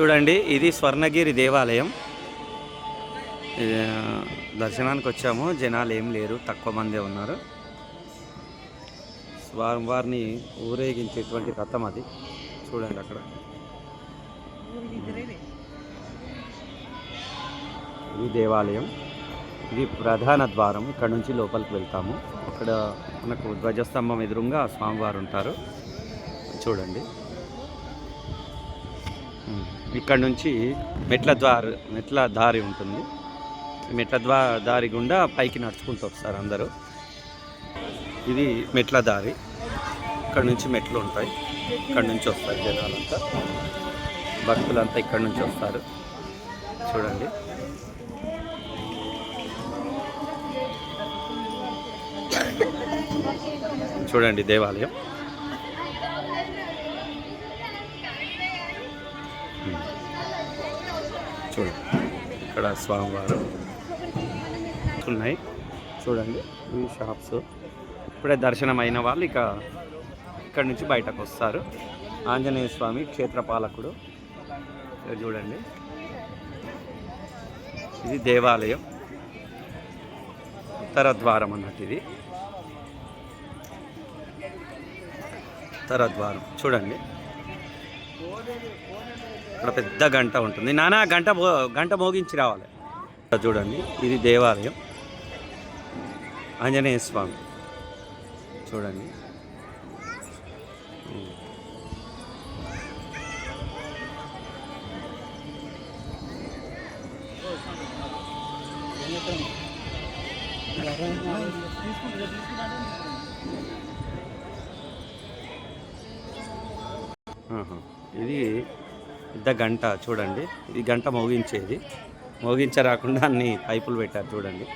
చూడండి ఇది స్వర్ణగిరి దేవాలయం. దర్శనానికి వచ్చాము జనాలు ఏం లేరు తక్కువ మందే ఉన్నారు. స్వామివారిని ఊరేగించేటువంటి రథం అది. చూడండి అక్కడ. ఈ దేవాలయం ఇది ప్రధాన ద్వారం. ఇక్కడ నుంచి లోపలికి వెళ్తాము. అక్కడ మనకు ధ్వజస్తంభం ఎదురుగా స్వామివారు ఉంటారు. చూడండి. ఇక్కడ నుంచి మెట్ల ద్వార మెట్ల దారి ఉంటుంది. మెట్ల ద్వా దారి గుండా పైకి నడుచుకుంటూ వస్తారు అందరూ. ఇది మెట్ల దారి. ఇక్కడ నుంచి మెట్లు ఉంటాయి. ఇక్కడ నుంచి వస్తారు జనాలంతా. భక్తులంతా ఇక్కడ నుంచి వస్తారు. చూడండి. చూడండి దేవాలయం. చూడండి. ఇక్కడ స్వామివారు ఉన్నాయి. చూడండి ఈ షాప్స్. ఇప్పుడే దర్శనం అయిన వాళ్ళు ఇక ఇక్కడ నుంచి బయటకు వస్తారు. ఆంజనేయ స్వామి క్షేత్రపాలకుడు చూడండి. ఇది దేవాలయం. ఉత్తర ద్వారం అన్నట్టు ఇది. ఉత్తర ద్వారం. చూడండి. ఇక్కడ పెద్ద గంట ఉంటుంది. నానా గంట గంట మోగించి రావాలి. చూడండి ఇది దేవాలయం. ఆంజనేయ స్వామి. చూడండి. ఉమ్. ఇది పెద్ద గంట చూడండి. ఇది గంట మోగించేది. మోగించరాకుండా అన్ని పైపులు పెట్టారు చూడండి.